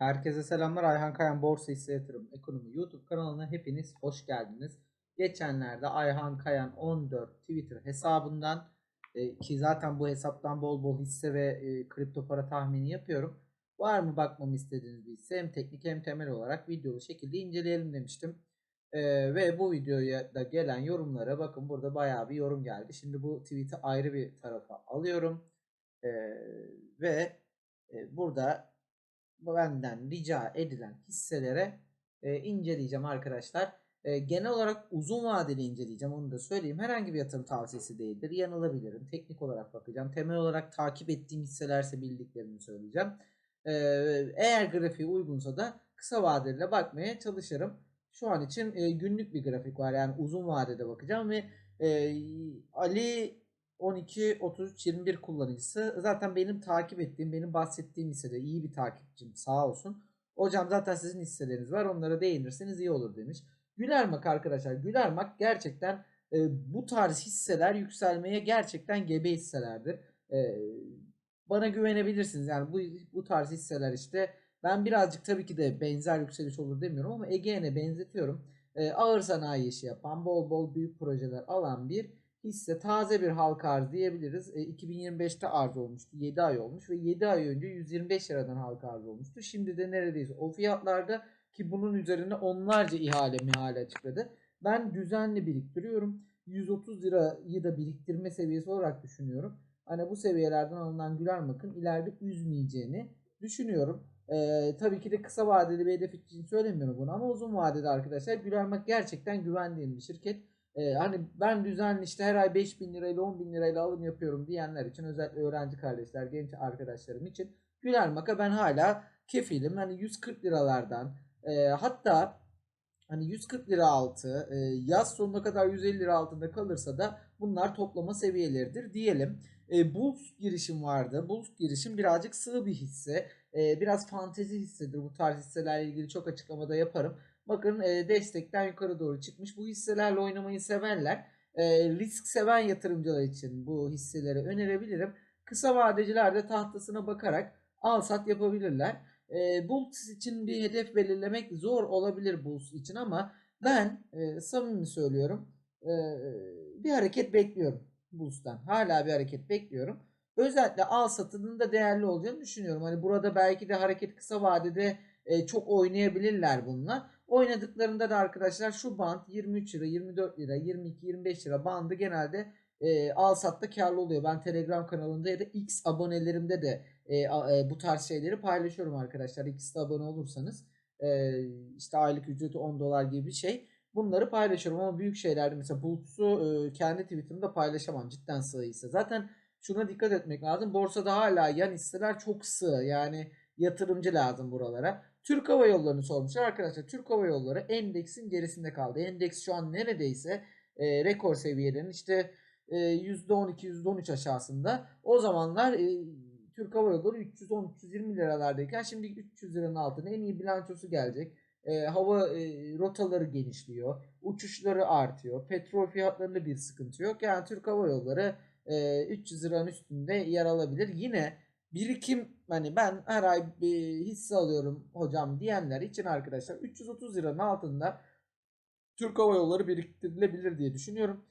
Herkese selamlar. Ayhan Kayan Borsa Hisse Yatırım Ekonomi YouTube kanalına hepiniz hoş geldiniz. Geçenlerde Ayhan Kayan 14 Twitter hesabından e, ki zaten bu hesaptan bol bol hisse ve e, kripto para tahmini yapıyorum. Var mı bakmamı istediğiniz bir hisse hem teknik hem temel olarak videolu şekilde inceleyelim demiştim. E, ve bu videoya da gelen yorumlara bakın burada bayağı bir yorum geldi. Şimdi bu tweet'i ayrı bir tarafa alıyorum. E, ve e, burada benden rica edilen hisselere e, inceleyeceğim arkadaşlar. E, genel olarak uzun vadeli inceleyeceğim onu da söyleyeyim. Herhangi bir yatırım tavsiyesi değildir. Yanılabilirim. Teknik olarak bakacağım. Temel olarak takip ettiğim hisselerse bildiklerimi söyleyeceğim. E, eğer grafiği uygunsa da kısa vadeli bakmaya çalışırım. Şu an için e, günlük bir grafik var. Yani uzun vadede bakacağım ve e, Ali 12, 33, 21 kullanıcısı. Zaten benim takip ettiğim, benim bahsettiğim hissede iyi bir takipçim sağ olsun. Hocam zaten sizin hisseleriniz var onlara değinirseniz iyi olur demiş. Gülermak arkadaşlar. Gülermak gerçekten e, bu tarz hisseler yükselmeye gerçekten gebe hisselerdir. E, bana güvenebilirsiniz. Yani bu, bu tarz hisseler işte ben birazcık tabii ki de benzer yükseliş olur demiyorum ama Ege'ne benzetiyorum. E, ağır sanayi işi yapan, bol bol büyük projeler alan bir hisse taze bir halka arz diyebiliriz. E, 2025'te arz olmuştu. 7 ay olmuş ve 7 ay önce 125 liradan halka arz olmuştu. Şimdi de neredeyse o fiyatlarda ki bunun üzerine onlarca ihale mihale açıkladı. Ben düzenli biriktiriyorum. 130 lirayı da biriktirme seviyesi olarak düşünüyorum. Hani bu seviyelerden alınan Gülermak'ın ileride üzmeyeceğini düşünüyorum. Ee, tabii ki de kısa vadeli bir hedef için söylemiyorum bunu ama uzun vadede arkadaşlar Gülermak gerçekten güvendiğim bir şirket. Ee, hani ben düzenli işte her ay 5 bin lirayla 10 bin lirayla alım yapıyorum diyenler için özellikle öğrenci kardeşler, genç arkadaşlarım için Gülermak'a ben hala kefilim. Hani 140 liralardan e, hatta hani 140 lira altı e, yaz sonuna kadar 150 lira altında kalırsa da bunlar toplama seviyeleridir diyelim. E, Bulls girişim vardı. Bulls girişim birazcık sığ bir hisse. E, biraz fantezi hissedir. Bu tarz hisselerle ilgili çok açıklamada yaparım. Bakın e, destekten yukarı doğru çıkmış. Bu hisselerle oynamayı sevenler, e, risk seven yatırımcılar için bu hisseleri önerebilirim. Kısa vadeciler de tahtasına bakarak al sat yapabilirler. E, Bulls için bir hedef belirlemek zor olabilir Bulls için ama ben e, samimi söylüyorum e, bir hareket bekliyorum Bulls'tan. Hala bir hareket bekliyorum. Özellikle al satının da değerli olacağını düşünüyorum. Hani burada belki de hareket kısa vadede e, çok oynayabilirler bununla. Oynadıklarında da arkadaşlar şu band 23 lira, 24 lira, 22, 25 lira bandı genelde e, al satta karlı oluyor. Ben Telegram kanalında ya da X abonelerimde de e, e, bu tarz şeyleri paylaşıyorum arkadaşlar. X'te abone olursanız e, işte aylık ücreti 10 dolar gibi bir şey. Bunları paylaşıyorum ama büyük şeylerde mesela Bulut'su e, kendi Twitter'ımda paylaşamam. Cidden sığ hisse. Zaten şuna dikkat etmek lazım. Borsada hala yan hisseler çok sığ. Yani yatırımcı lazım buralara. Türk Hava Yolları'nı sormuşlar arkadaşlar. Türk Hava Yolları endeksin gerisinde kaldı. Endeks şu an neredeyse e, rekor seviyelerin işte e, %12 %13 aşağısında. O zamanlar e, Türk Hava Yolları 310-320 liralardayken şimdi 300 liranın altına en iyi bilançosu gelecek. E, hava e, rotaları genişliyor. Uçuşları artıyor. Petrol fiyatlarında bir sıkıntı yok. Yani Türk Hava Yolları e, 300 liranın üstünde yer alabilir. Yine birikim hani ben her ay bir hisse alıyorum hocam diyenler için arkadaşlar 330 liranın altında Türk Hava Yolları biriktirilebilir diye düşünüyorum.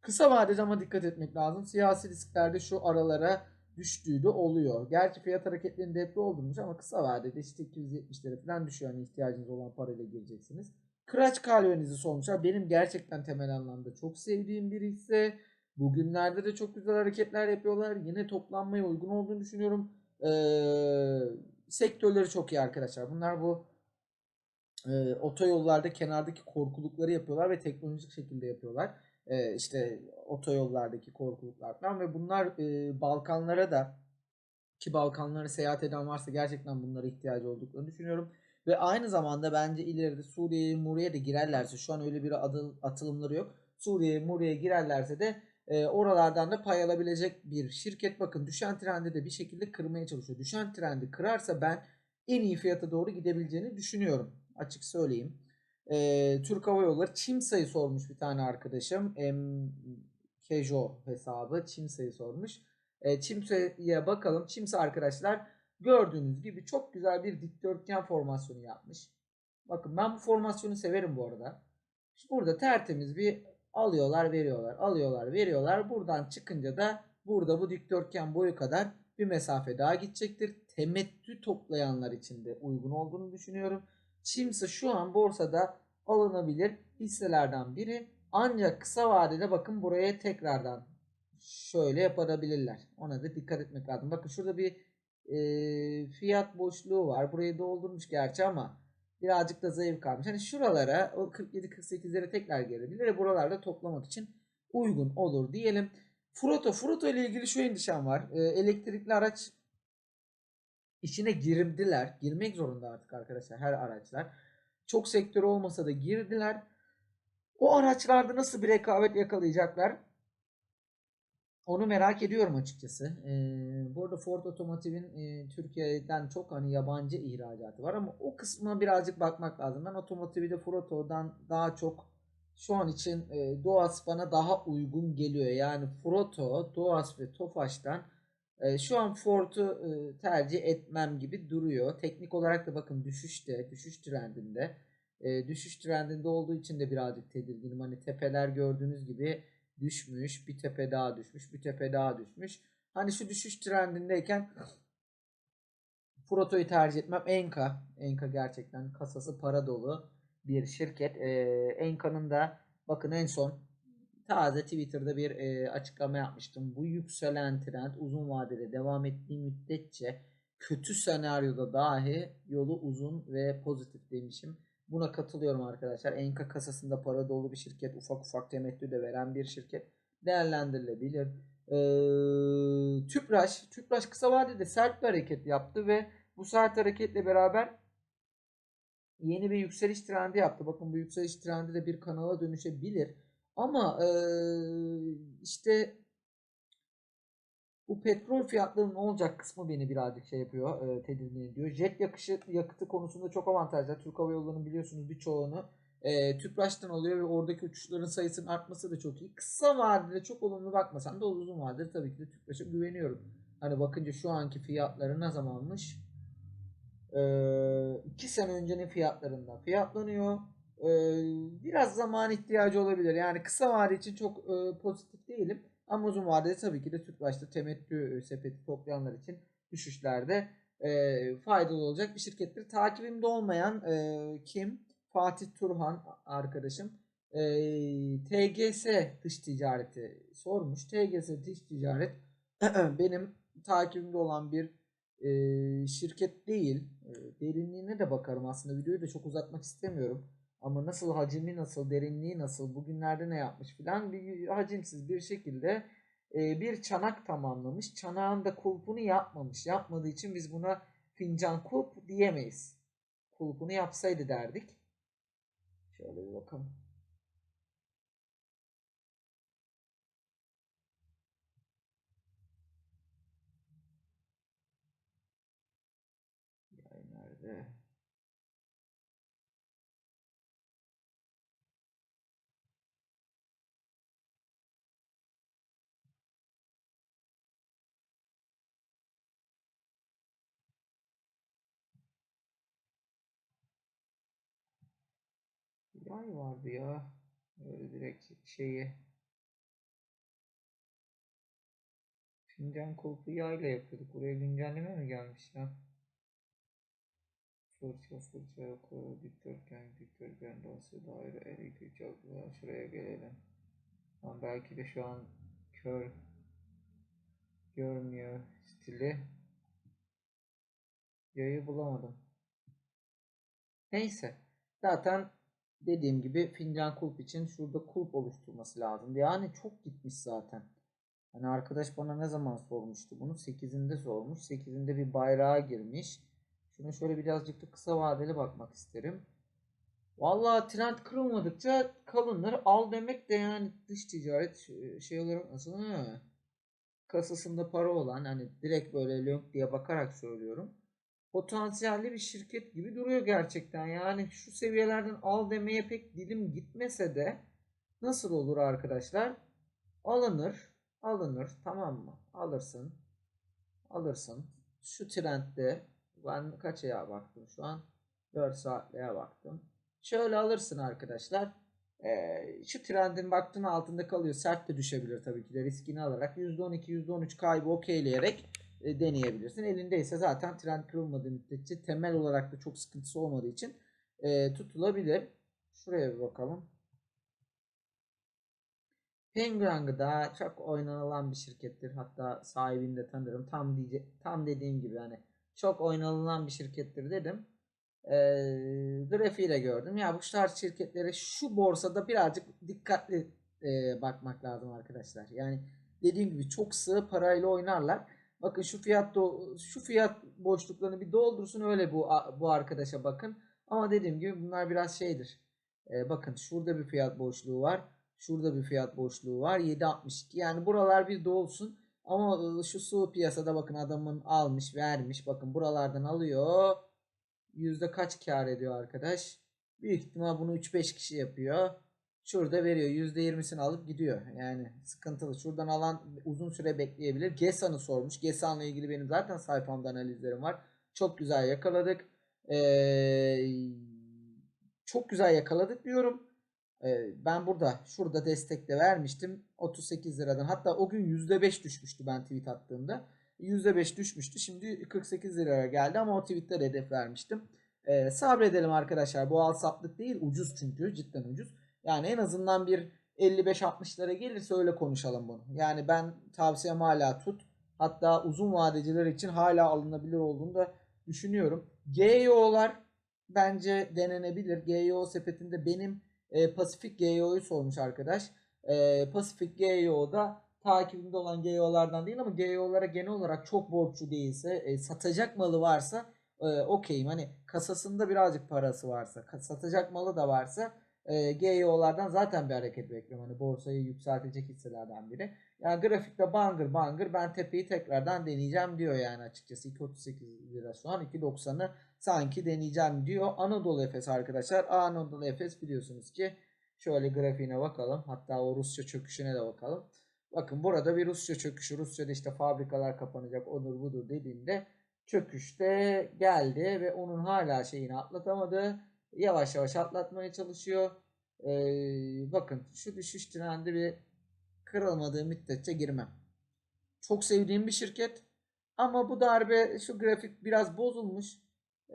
Kısa vadede ama dikkat etmek lazım. Siyasi risklerde şu aralara düştüğü de oluyor. Gerçi fiyat hareketlerinde hep oldurmuş ama kısa vadede işte 270 lira falan düşüyor. Hani ihtiyacınız olan parayla gireceksiniz. Kıraç kalvenizi sormuşlar. Benim gerçekten temel anlamda çok sevdiğim bir hisse. Bugünlerde de çok güzel hareketler yapıyorlar. Yine toplanmaya uygun olduğunu düşünüyorum. Ee, sektörleri çok iyi arkadaşlar. Bunlar bu e, otoyollarda kenardaki korkulukları yapıyorlar ve teknolojik şekilde yapıyorlar. E, işte otoyollardaki korkuluklar falan ve bunlar e, Balkanlara da ki Balkanlara seyahat eden varsa gerçekten bunlara ihtiyacı olduklarını düşünüyorum. Ve aynı zamanda bence ileride Suriye'ye Muriye'ye de girerlerse şu an öyle bir adı, atılımları yok. Suriye'ye Muriye'ye girerlerse de e, oralardan da pay alabilecek bir şirket. Bakın düşen trendi de bir şekilde kırmaya çalışıyor. Düşen trendi kırarsa ben en iyi fiyata doğru gidebileceğini düşünüyorum. Açık söyleyeyim. E, Türk Hava Yolları Çimsa'yı sormuş bir tane arkadaşım. M Kejo hesabı Çimsa'yı sormuş. E, Çimsa'ya bakalım. Çimsa arkadaşlar gördüğünüz gibi çok güzel bir dikdörtgen formasyonu yapmış. Bakın ben bu formasyonu severim bu arada. Burada tertemiz bir alıyorlar veriyorlar alıyorlar veriyorlar. Buradan çıkınca da burada bu dikdörtgen boyu kadar bir mesafe daha gidecektir. Temettü toplayanlar için de uygun olduğunu düşünüyorum. Çimsa şu an borsada alınabilir hisselerden biri. Ancak kısa vadede bakın buraya tekrardan şöyle yapabilirler. Ona da dikkat etmek lazım. Bakın şurada bir e, fiyat boşluğu var. Burayı doldurmuş gerçi ama birazcık da zayıf kalmış. Hani şuralara o 47-48'lere tekrar gelebilir ve buralarda toplamak için uygun olur diyelim. Froto, Froto ile ilgili şu endişem var. E, elektrikli araç işine girdiler. Girmek zorunda artık arkadaşlar her araçlar. Çok sektör olmasa da girdiler. O araçlarda nasıl bir rekabet yakalayacaklar? Onu merak ediyorum açıkçası. Ee, bu arada Ford Otomotiv'in e, Türkiye'den çok hani yabancı ihracatı var ama o kısmına birazcık bakmak lazım. Ben otomotivi de Froto'dan daha çok şu an için e, Doğas bana daha uygun geliyor. Yani Froto, Doğas ve Tofaş'tan e, şu an Ford'u e, tercih etmem gibi duruyor. Teknik olarak da bakın düşüşte, düşüş trendinde. E, düşüş trendinde olduğu için de birazcık tedirginim. Hani tepeler gördüğünüz gibi düşmüş, bir tepe daha düşmüş, bir tepe daha düşmüş. Hani şu düşüş trendindeyken Froto'yu tercih etmem. Enka, Enka gerçekten kasası para dolu bir şirket. E, Enka'nın da bakın en son taze Twitter'da bir e, açıklama yapmıştım. Bu yükselen trend uzun vadede devam ettiği müddetçe kötü senaryoda dahi yolu uzun ve pozitif demişim. Buna katılıyorum arkadaşlar. Enka kasasında para dolu bir şirket. Ufak ufak temettü de veren bir şirket. Değerlendirilebilir. Ee, Tüpraş. Tüpraş kısa vadede sert bir hareket yaptı ve bu sert hareketle beraber yeni bir yükseliş trendi yaptı. Bakın bu yükseliş trendi de bir kanala dönüşebilir. Ama ee, işte bu petrol fiyatlarının olacak kısmı beni birazcık şey yapıyor, e, tedirgin ediyor. Jet yakışı, yakıtı konusunda çok avantajlı. Türk Hava Yolları'nın biliyorsunuz birçoğunu e, Tüpraş'tan oluyor ve oradaki uçuşların sayısının artması da çok iyi. Kısa vadede çok olumlu bakmasam da uzun vadede tabii ki de Tüpraş'a güveniyorum. Hani bakınca şu anki fiyatları ne zamanmış? 2 sene öncenin fiyatlarından fiyatlanıyor. E, biraz zaman ihtiyacı olabilir. Yani kısa vade için çok e, pozitif değilim. Ama uzun vadede tabii ki de Tüpraş'ta temettü sepeti toplayanlar için düşüşlerde e, faydalı olacak bir şirkettir. Takibimde olmayan e, kim? Fatih Turhan arkadaşım. E, TGS dış ticareti sormuş. TGS dış ticaret benim takibimde olan bir e, şirket değil. E, derinliğine de bakarım aslında. Videoyu da çok uzatmak istemiyorum. Ama nasıl hacmi nasıl, derinliği nasıl, bugünlerde ne yapmış filan bir hacimsiz bir şekilde e, bir çanak tamamlamış. Çanağın da kulpunu yapmamış. Yapmadığı için biz buna fincan kulp diyemeyiz. Kulpunu yapsaydı derdik. Şöyle bir bakalım. Yay vardı ya. Öyle direkt şeyi. Fincan kulpu yayla yapıyorduk. Buraya güncelleme mi gelmiş ya? Fırça fırça yok. Dikdörtgen dikdörtgen dosya daire elektrik çarpıyor. Şuraya gelelim. Ama belki de şu an kör görmüyor stili. Yayı bulamadım. Neyse. Zaten dediğim gibi fincan kulp için şurada kulp oluşturması lazım. Yani çok gitmiş zaten. Hani arkadaş bana ne zaman sormuştu bunu? 8'inde sormuş. 8'inde bir bayrağa girmiş. Şunu şöyle birazcık da kısa vadeli bakmak isterim. Vallahi trend kırılmadıkça kalınır. Al demek de yani dış ticaret şey olarak nasıl? Kasasında para olan hani direkt böyle lönk diye bakarak söylüyorum potansiyelli bir şirket gibi duruyor gerçekten. Yani şu seviyelerden al demeye pek dilim gitmese de nasıl olur arkadaşlar? Alınır, alınır tamam mı? Alırsın, alırsın. şu trendde ben kaç aya baktım şu an 4 saatliğe baktım. Şöyle alırsın arkadaşlar. Ee, şu trendin baktığın altında kalıyor. Sert de düşebilir tabii ki de riskini alarak %12 %13 kaybı okeyleyerek e, deneyebilirsin. Elindeyse zaten trend kırılmadığı müddetçe temel olarak da çok sıkıntısı olmadığı için e, tutulabilir. Şuraya bir bakalım. Penguin Gıda çok oynanılan bir şirkettir. Hatta sahibini de tanırım. Tam diye, tam dediğim gibi yani çok oynanılan bir şirkettir dedim. E, grafiği de gördüm. Ya bu tarz şirketlere şu borsada birazcık dikkatli e, bakmak lazım arkadaşlar. Yani dediğim gibi çok sığ parayla oynarlar. Bakın şu fiyat do- şu fiyat boşluklarını bir doldursun öyle bu bu arkadaşa bakın. Ama dediğim gibi bunlar biraz şeydir. E, bakın şurada bir fiyat boşluğu var. Şurada bir fiyat boşluğu var. 7.62. Yani buralar bir dolsun. Ama e, şu su piyasada bakın adamın almış vermiş. Bakın buralardan alıyor. Yüzde kaç kar ediyor arkadaş? Büyük ihtimal bunu 3-5 kişi yapıyor. Şurada veriyor. %20'sini alıp gidiyor. Yani sıkıntılı. Şuradan alan uzun süre bekleyebilir. Gesan'ı sormuş. Gesan'la ilgili benim zaten sayfamda analizlerim var. Çok güzel yakaladık. Ee, çok güzel yakaladık diyorum. Ee, ben burada şurada destekle vermiştim. 38 liradan. Hatta o gün %5 düşmüştü ben tweet attığımda. %5 düşmüştü. Şimdi 48 liraya geldi ama o tweette de hedef vermiştim. Ee, sabredelim arkadaşlar. Bu al satlık değil. Ucuz çünkü. Cidden ucuz. Yani en azından bir 55-60'lara gelirse öyle konuşalım bunu. Yani ben tavsiyem hala tut. Hatta uzun vadeciler için hala alınabilir olduğunu da düşünüyorum. GEO'lar bence denenebilir. GEO sepetinde benim e, Pasifik GEO'yu sormuş arkadaş. E, Pasifik GEO'da takibimde olan GEO'lardan değil ama GEO'lara genel olarak çok borçlu değilse, e, satacak malı varsa e, okeyim. Hani kasasında birazcık parası varsa, satacak malı da varsa e, GEO'lardan zaten bir hareket bekliyorum. Hani borsayı yükseltecek hisselerden biri. Yani grafikte bangır bangır ben tepeyi tekrardan deneyeceğim diyor yani açıkçası. 2.38 lira şu an 2.90'ı sanki deneyeceğim diyor. Anadolu Efes arkadaşlar. Anadolu Efes biliyorsunuz ki şöyle grafiğine bakalım. Hatta o Rusya çöküşüne de bakalım. Bakın burada bir Rusya çöküşü. Rusya'da işte fabrikalar kapanacak odur budur dediğinde çöküşte geldi ve onun hala şeyini atlatamadı. Yavaş yavaş atlatmaya çalışıyor. Ee, bakın şu düşüş trendi bir kırılmadığı müddetçe girmem. Çok sevdiğim bir şirket. Ama bu darbe şu grafik biraz bozulmuş.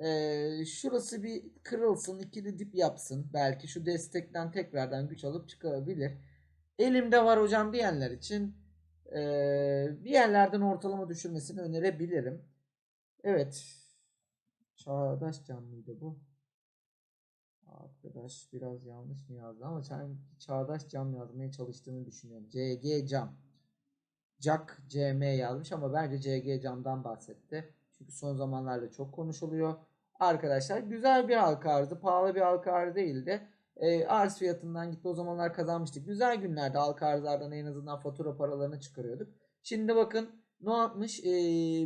Ee, şurası bir kırılsın, ikili dip yapsın. Belki şu destekten tekrardan güç alıp çıkabilir. Elimde var hocam diyenler için ee, bir yerlerden ortalama düşürmesini önerebilirim. Evet. Çağdaş canlıydı bu. Arkadaş biraz yanlış mı yazdı ama sanki çağdaş cam yazmaya çalıştığını düşünüyorum. CG cam. Jack CM yazmış ama bence CG camdan bahsetti. Çünkü son zamanlarda çok konuşuluyor. Arkadaşlar güzel bir halka arzı. Pahalı bir halka arzı değildi. E, arz fiyatından gitti o zamanlar kazanmıştık. Güzel günlerde halka arzlardan en azından fatura paralarını çıkarıyorduk. Şimdi bakın ne yapmış? E,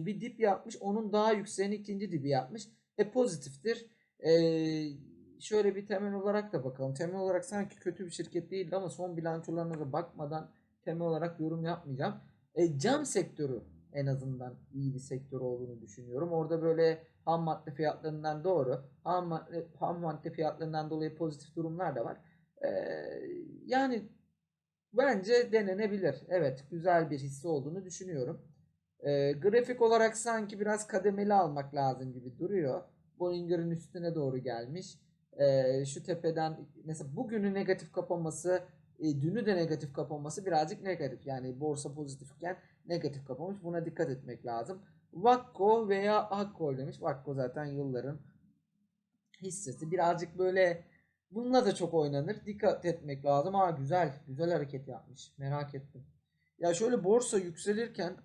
bir dip yapmış. Onun daha yükseğini ikinci dibi yapmış. E pozitiftir. Eee şöyle bir temel olarak da bakalım. Temel olarak sanki kötü bir şirket değildi ama son bilançolarına da bakmadan temel olarak yorum yapmayacağım. E, cam sektörü en azından iyi bir sektör olduğunu düşünüyorum. Orada böyle ham madde fiyatlarından doğru, ham madde, ham madde fiyatlarından dolayı pozitif durumlar da var. E, yani bence denenebilir. Evet, güzel bir hisse olduğunu düşünüyorum. E, grafik olarak sanki biraz kademeli almak lazım gibi duruyor. Bollinger'ın üstüne doğru gelmiş e, şu tepeden mesela bugünü negatif kapanması e, dünü de negatif kapanması birazcık negatif. Yani borsa pozitifken negatif kapamış. Buna dikkat etmek lazım. Vakko veya Akko demiş. Vakko zaten yılların hissesi. Birazcık böyle bununla da çok oynanır. Dikkat etmek lazım. Aa güzel. Güzel hareket yapmış. Merak ettim. Ya şöyle borsa yükselirken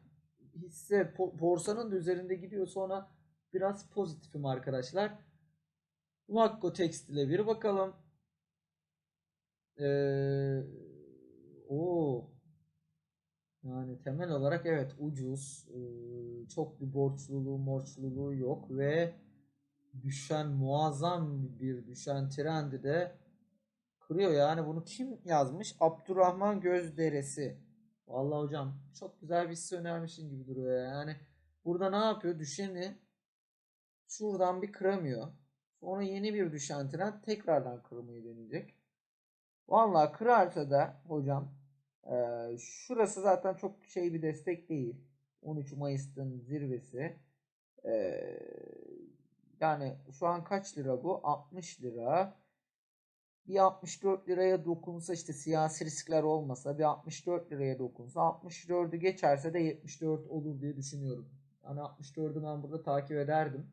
hisse borsanın da üzerinde gidiyor sonra biraz pozitifim arkadaşlar. Vakko Tekstil'e bir bakalım. Ee, o yani temel olarak evet ucuz. Ee, çok bir borçluluğu morçluluğu yok ve düşen muazzam bir düşen trendi de kırıyor. Yani bunu kim yazmış? Abdurrahman Gözderesi. Vallahi hocam çok güzel bir hisse önermişsin gibi duruyor yani. Burada ne yapıyor? Düşeni şuradan bir kıramıyor. Sonra yeni bir düşen trend tekrardan kırmayı deneyecek. Vallahi kırarsa da hocam eee, şurası zaten çok şey bir destek değil. 13 Mayıs'ın zirvesi. Eee, yani şu an kaç lira bu? 60 lira. Bir 64 liraya dokunsa işte siyasi riskler olmasa bir 64 liraya dokunsa 64'ü geçerse de 74 olur diye düşünüyorum. Yani 64'ü ben burada takip ederdim.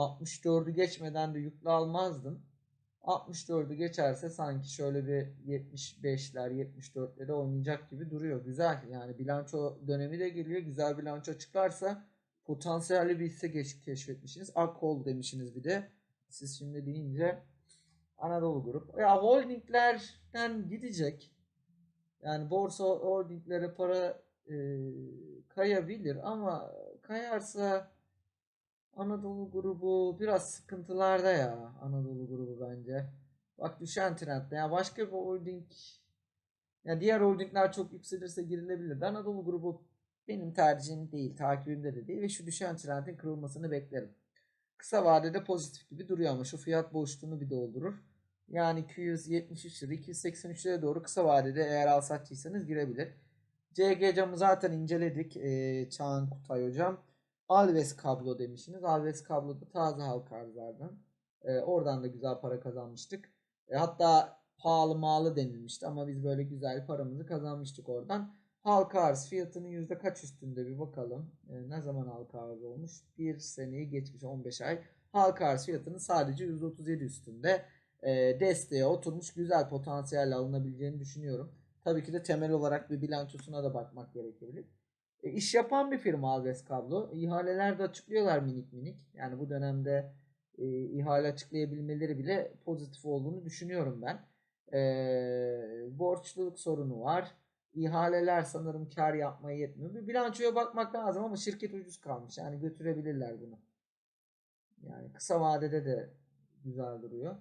64'ü geçmeden de yüklü almazdım. 64'ü geçerse sanki şöyle bir 75'ler 74'lere oynayacak gibi duruyor. Güzel yani bilanço dönemi de geliyor. Güzel bilanço çıkarsa potansiyelli bir hisse keşfetmişsiniz. Akkol demişsiniz bir de. Siz şimdi deyince Anadolu Grup. Ya holdinglerden gidecek. Yani borsa holdinglere para e, kayabilir ama kayarsa Anadolu grubu biraz sıkıntılarda ya. Anadolu grubu bence. Bak düşen trendde. Ya başka bir holding ya diğer holdingler çok yükselirse girilebilir. de Anadolu grubu benim tercihim değil, takibimde de değil ve şu düşen trendin kırılmasını beklerim. Kısa vadede pozitif gibi duruyor ama şu fiyat boşluğunu bir doldurur. Yani 273 lira, 283 liraya doğru kısa vadede eğer al satçıysanız girebilir. CG camı zaten inceledik. Ee, Çağan Kutay hocam. Alves kablo demişsiniz. Alves kablo da taze halka arzlardan. Ee, oradan da güzel para kazanmıştık. E, hatta pahalı malı denilmişti ama biz böyle güzel paramızı kazanmıştık oradan. Halka arz fiyatının yüzde kaç üstünde bir bakalım. E, ne zaman halka arz olmuş? Bir seneyi geçmiş 15 ay. Halka arz fiyatının sadece %37 üstünde. E, desteğe oturmuş güzel potansiyelle alınabileceğini düşünüyorum. Tabii ki de temel olarak bir bilançosuna da bakmak gerekebilir. E, iş yapan bir firma Alves Kablo. İhaleler de açıklıyorlar minik minik. Yani bu dönemde e, ihale açıklayabilmeleri bile pozitif olduğunu düşünüyorum ben. E, borçluluk sorunu var. İhaleler sanırım kar yapmaya yetmiyor. Bir bilançoya bakmak lazım ama şirket ucuz kalmış. Yani götürebilirler bunu. Yani kısa vadede de güzel duruyor.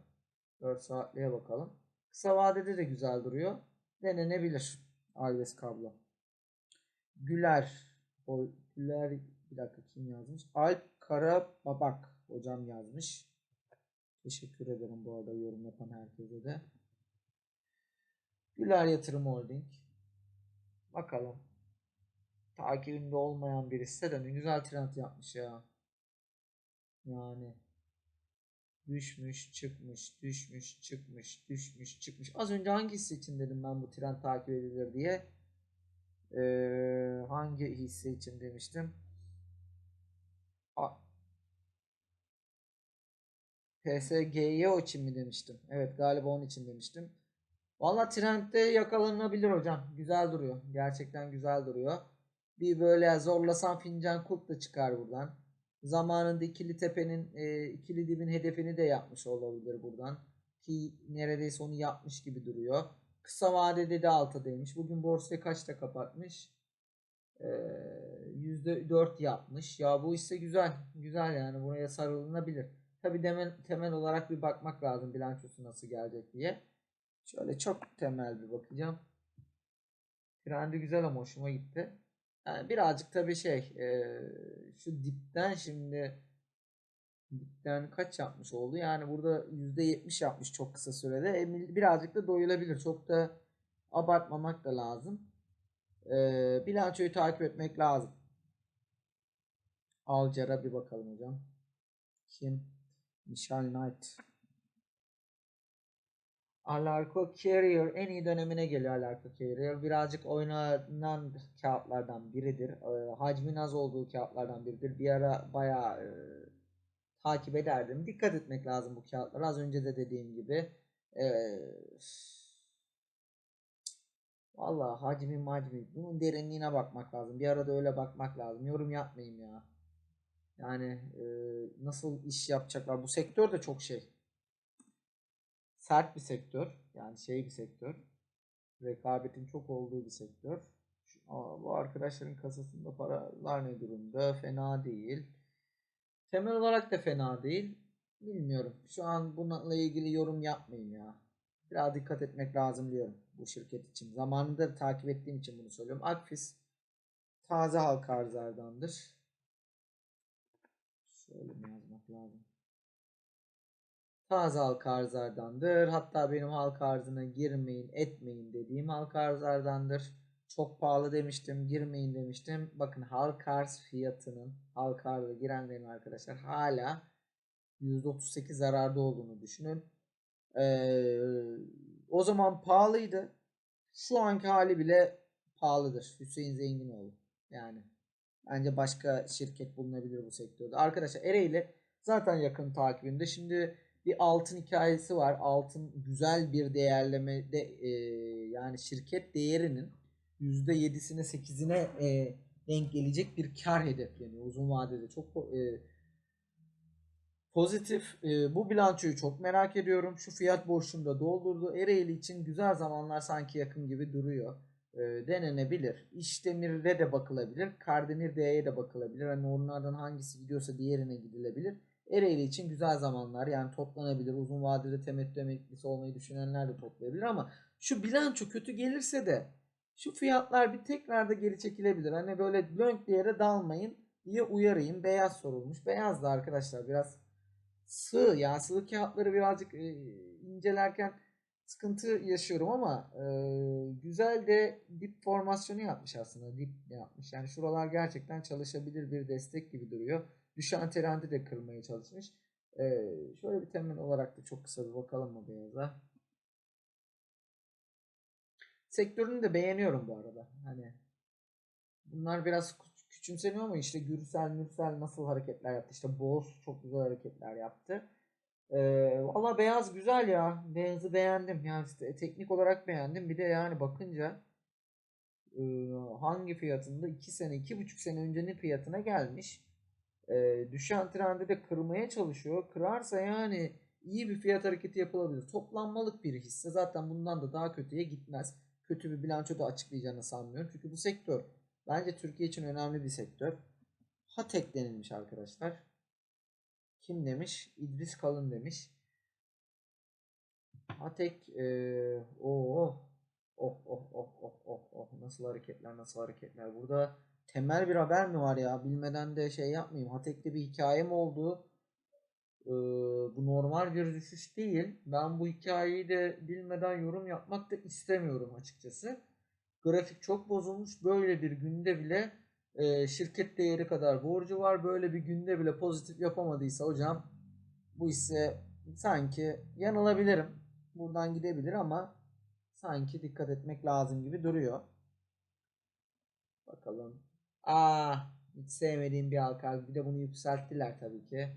4 saatliğe bakalım. Kısa vadede de güzel duruyor. Denenebilir. Alves kablo. Güler. O Güler bir dakika kim yazmış? Alp Kara Babak hocam yazmış. Teşekkür ederim bu arada yorum yapan herkese de. Güler Yatırım Holding. Bakalım. Takibimde olmayan birisi de ne güzel trend yapmış ya. Yani düşmüş, çıkmış, düşmüş, çıkmış, düşmüş, çıkmış. Az önce hangisi için dedim ben bu trend takip edilir diye. Ee, hangi hisse için demiştim? A PSG'ye için mi demiştim? Evet galiba onun için demiştim. Valla trendde yakalanabilir hocam. Güzel duruyor. Gerçekten güzel duruyor. Bir böyle zorlasan fincan kulp da çıkar buradan. Zamanında ikili tepenin e, ikili dibin hedefini de yapmış olabilir buradan. Ki neredeyse onu yapmış gibi duruyor. Kısa vadede de altıdaymış. Bugün borsayı kaçta kapatmış? Ee, %4 yapmış. Ya bu ise güzel. Güzel yani buraya sarılınabilir. Tabi temel, temel olarak bir bakmak lazım bilançosu nasıl gelecek diye. Şöyle çok temel bir bakacağım. Trendi güzel ama hoşuma gitti. Yani birazcık tabii şey e, şu dipten şimdi dipten kaç yapmış oldu? Yani burada %70 yapmış çok kısa sürede. E, birazcık da doyulabilir. Çok da abartmamak da lazım. E, bilançoyu takip etmek lazım. Alcar'a bir bakalım hocam. Kim? Michel Knight. Alarko Carrier en iyi dönemine geliyor Alarko Carrier. Birazcık oynanan kağıtlardan biridir. E, hacmin az olduğu kağıtlardan biridir. Bir ara bayağı e, takip ederdim. Dikkat etmek lazım bu kağıtlara. Az önce de dediğim gibi. E, Valla hacmi macmi. Bunun derinliğine bakmak lazım. Bir arada öyle bakmak lazım. Yorum yapmayayım ya. Yani e, nasıl iş yapacaklar. Bu sektör de çok şey sert bir sektör. Yani şey bir sektör. Rekabetin çok olduğu bir sektör. Şu, aa, bu arkadaşların kasasında paralar ne durumda? Fena değil. Temel olarak da fena değil. Bilmiyorum. Şu an bununla ilgili yorum yapmayayım ya. Biraz dikkat etmek lazım diyorum bu şirket için. Zamanında takip ettiğim için bunu söylüyorum. Akfis taze halka arzlardandır. Şöyle mi yazmak lazım? Taze halka arzlardandır. Hatta benim halka arzına girmeyin, etmeyin dediğim halka arzlardandır. Çok pahalı demiştim, girmeyin demiştim. Bakın halka arz fiyatının, halka arza girenlerin arkadaşlar hala %38 zararda olduğunu düşünün. Ee, o zaman pahalıydı. Şu anki hali bile pahalıdır. Hüseyin Zenginoğlu. Yani bence başka şirket bulunabilir bu sektörde. Arkadaşlar Ereğli zaten yakın takibimde. Şimdi bir altın hikayesi var. Altın güzel bir değerlemede e, yani şirket değerinin %7'sine 8'ine e, denk gelecek bir kar hedefleniyor uzun vadede. Çok e, pozitif. E, bu bilançoyu çok merak ediyorum. Şu fiyat boşluğunu da doldurdu. Ereğli için güzel zamanlar sanki yakın gibi duruyor. E, denenebilir. İşdemir'de de bakılabilir. Kardemir D'ye de bakılabilir. Hani onlardan hangisi gidiyorsa diğerine gidilebilir. Ereğli için güzel zamanlar yani toplanabilir. Uzun vadede temettü emeklisi olmayı düşünenler de toplayabilir ama şu bilanço kötü gelirse de şu fiyatlar bir tekrar da geri çekilebilir. Hani böyle lönk bir yere dalmayın diye uyarayım. Beyaz sorulmuş. Beyaz da arkadaşlar biraz sığ ya sığ kağıtları birazcık e, incelerken sıkıntı yaşıyorum ama e, güzel de dip formasyonu yapmış aslında. Dip yapmış. Yani şuralar gerçekten çalışabilir bir destek gibi duruyor. Düşen trendi de kırmaya çalışmış. E, şöyle bir temel olarak da çok kısa bir bakalım mı beyaza. Sektörünü de beğeniyorum bu arada. Hani bunlar biraz küç- küçümseniyor ama işte Gürsel Mürsel nasıl hareketler yaptı? İşte Boğaz çok güzel hareketler yaptı. Ee, valla beyaz güzel ya. Beyazı beğendim. Yani işte teknik olarak beğendim. Bir de yani bakınca e, hangi fiyatında 2 sene, 2,5 sene öncenin fiyatına gelmiş. E, düşen trendi de kırmaya çalışıyor. Kırarsa yani iyi bir fiyat hareketi yapılabilir. Toplanmalık bir hisse zaten bundan da daha kötüye gitmez. Kötü bir bilanço da açıklayacağını sanmıyorum. Çünkü bu sektör bence Türkiye için önemli bir sektör. Hatek denilmiş arkadaşlar. Kim demiş? İdris Kalın demiş. Hatek eee o oh oh oh oh oh oh oh nasıl hareketler nasıl hareketler burada temel bir haber mi var ya bilmeden de şey yapmayayım Hatek'te bir hikaye mi oldu bu normal bir düşüş değil ben bu hikayeyi de bilmeden yorum yapmak da istemiyorum açıkçası grafik çok bozulmuş böyle bir günde bile eee, şirket değeri kadar borcu var böyle bir günde bile pozitif yapamadıysa hocam bu ise sanki yanılabilirim buradan gidebilir ama sanki dikkat etmek lazım gibi duruyor. Bakalım. Aa, hiç sevmediğim bir halka. Bir de bunu yükselttiler tabii ki.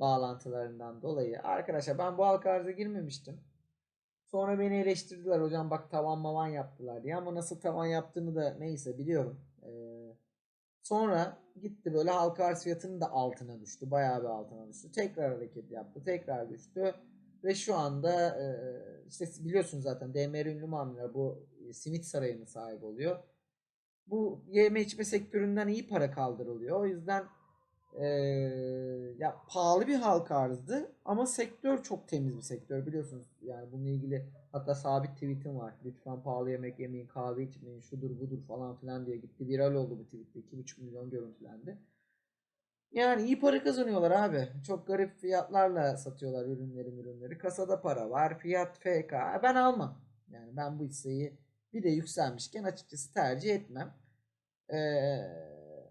Bağlantılarından dolayı. Arkadaşlar ben bu halka arıza girmemiştim. Sonra beni eleştirdiler hocam bak tavan mavan yaptılar diye ama nasıl tavan yaptığını da neyse biliyorum. Ee, sonra gitti böyle halka arz fiyatının da altına düştü. Bayağı bir altına düştü. Tekrar hareket yaptı. Tekrar düştü. Ve şu anda e, işte biliyorsunuz zaten DMR ünlü mamuller bu e, simit sarayının sahibi oluyor. Bu yeme içme sektöründen iyi para kaldırılıyor. O yüzden e, ya pahalı bir halka arzdı ama sektör çok temiz bir sektör biliyorsunuz. Yani bununla ilgili hatta sabit tweetim var. Lütfen pahalı yemek yemeyin, kahve içmeyin, şudur budur falan filan diye gitti. Viral oldu bu tweette. 2,5 milyon görüntülendi. Yani iyi para kazanıyorlar abi. Çok garip fiyatlarla satıyorlar ürünleri ürünleri. Kasada para var. Fiyat FK. Ben almam. Yani ben bu hisseyi bir de yükselmişken açıkçası tercih etmem. Ee,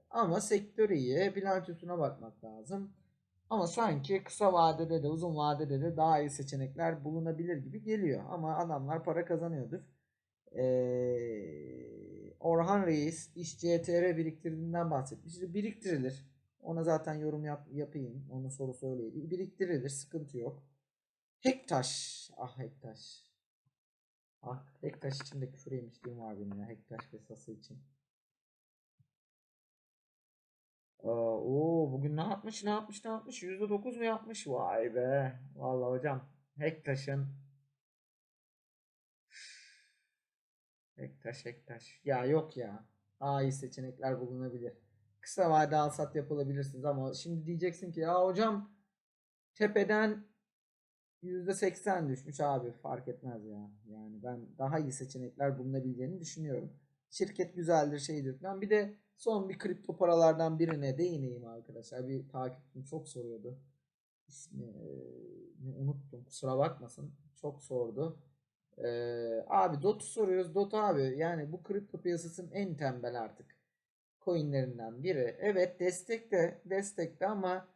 ama sektör iyi. Bilançosuna bakmak lazım. Ama sanki kısa vadede de uzun vadede de daha iyi seçenekler bulunabilir gibi geliyor. Ama adamlar para kazanıyordur. Ee, Orhan Reis iş CTR biriktirdiğinden bahsetmiş. Biriktirilir. Ona zaten yorum yap, yapayım. Onun soru söyleyeyim. Biriktirilir. Sıkıntı yok. Hektaş. Ah Hektaş. Ah Hektaş için de küfür yemişliğim var benim ya. Hektaş vesası için. Oo, bugün ne yapmış ne yapmış ne yapmış? %9 mu yapmış? Vay be. Vallahi hocam. Hektaş'ın Hektaş Hektaş. Ya yok ya. Daha iyi seçenekler bulunabilir. Kısa vade al sat yapılabilirsiniz ama şimdi diyeceksin ki ya hocam tepeden %80 düşmüş abi fark etmez ya. Yani ben daha iyi seçenekler bulunabileceğini düşünüyorum. Şirket güzeldir şeydir falan. Bir de son bir kripto paralardan birine değineyim arkadaşlar. Bir takipçim çok soruyordu. İsmi ne unuttum. Kusura bakmasın. Çok sordu. Ee, abi DOT'u soruyoruz. DOT abi yani bu kripto piyasasının en tembel artık coinlerinden biri. Evet destekte destekte ama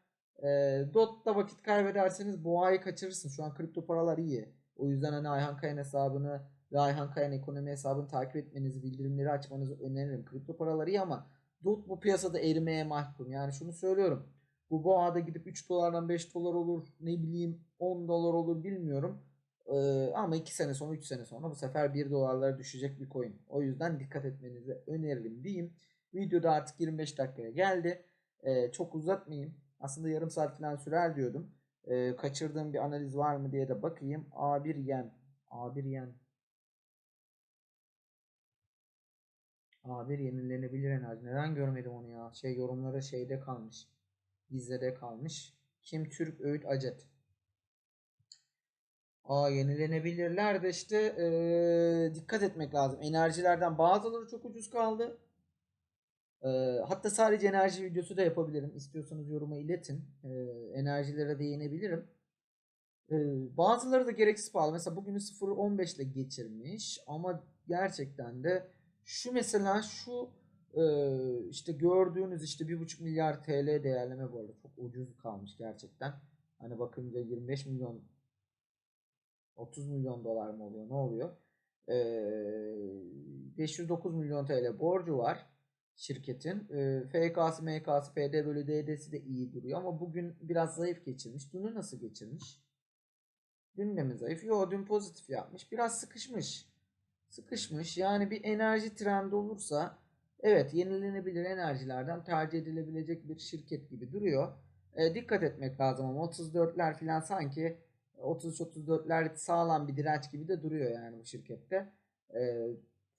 e, DOT'ta vakit kaybederseniz boğayı kaçırırsınız. Şu an kripto paralar iyi. O yüzden hani Ayhan Kayan hesabını ve Ayhan Kayan ekonomi hesabını takip etmenizi, bildirimleri açmanızı öneririm. Kripto paralar iyi ama DOT bu piyasada erimeye mahkum. Yani şunu söylüyorum. Bu boğada gidip 3 dolardan 5 dolar olur, ne bileyim 10 dolar olur bilmiyorum. Ee, ama 2 sene sonra 3 sene sonra bu sefer 1 dolarlara düşecek bir coin. O yüzden dikkat etmenizi öneririm diyeyim. Videoda artık 25 dakikaya geldi. Ee, çok uzatmayayım. Aslında yarım saat falan sürer diyordum. Ee, kaçırdığım bir analiz var mı diye de bakayım. A1 yen. A1 yen. A1 yenilenebilir enerji. Neden görmedim onu ya? Şey yorumları şeyde kalmış. Bizde kalmış. Kim Türk Öğüt Acet. Aa yenilenebilirler de işte eee, dikkat etmek lazım. Enerjilerden bazıları çok ucuz kaldı. Eee, hatta sadece enerji videosu da yapabilirim. İstiyorsanız yoruma iletin. Eee, enerjilere değinebilirim. Eee, bazıları da gereksiz pahalı. Mesela bugünü 0.15 ile geçirmiş ama gerçekten de şu mesela şu eee, işte gördüğünüz işte 1.5 milyar TL değerleme bu arada çok ucuz kalmış gerçekten. Hani bakınca 25 milyon 30 milyon dolar mı oluyor? Ne oluyor? Ee, 509 milyon TL borcu var şirketin. Ee, FK'sı, MK'sı, FD bölü DD'si de iyi duruyor ama bugün biraz zayıf geçirmiş. Dünü nasıl geçirmiş? Dün de mi zayıf? Yo dün pozitif yapmış. Biraz sıkışmış. Sıkışmış. Yani bir enerji trendi olursa evet yenilenebilir enerjilerden tercih edilebilecek bir şirket gibi duruyor. Ee, dikkat etmek lazım ama 34'ler falan sanki 33-34'ler sağlam bir direnç gibi de duruyor yani bu şirkette. Ee,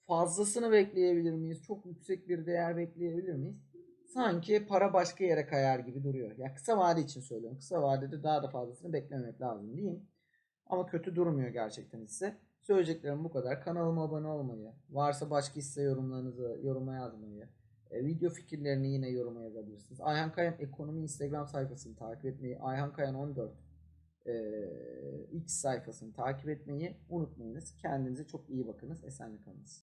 fazlasını bekleyebilir miyiz? Çok yüksek bir değer bekleyebilir miyiz? Sanki para başka yere kayar gibi duruyor. Ya kısa vade için söylüyorum. Kısa vadede daha da fazlasını beklememek lazım diyeyim. Ama kötü durmuyor gerçekten hisse. Söyleyeceklerim bu kadar. Kanalıma abone olmayı, varsa başka hisse yorumlarınızı yoruma yazmayı, e, video fikirlerini yine yoruma yazabilirsiniz. Ayhan Kayan Ekonomi Instagram sayfasını takip etmeyi, Ayhan Kayan 14 e, X sayfasını takip etmeyi unutmayınız. Kendinize çok iyi bakınız. Esenle kalınız.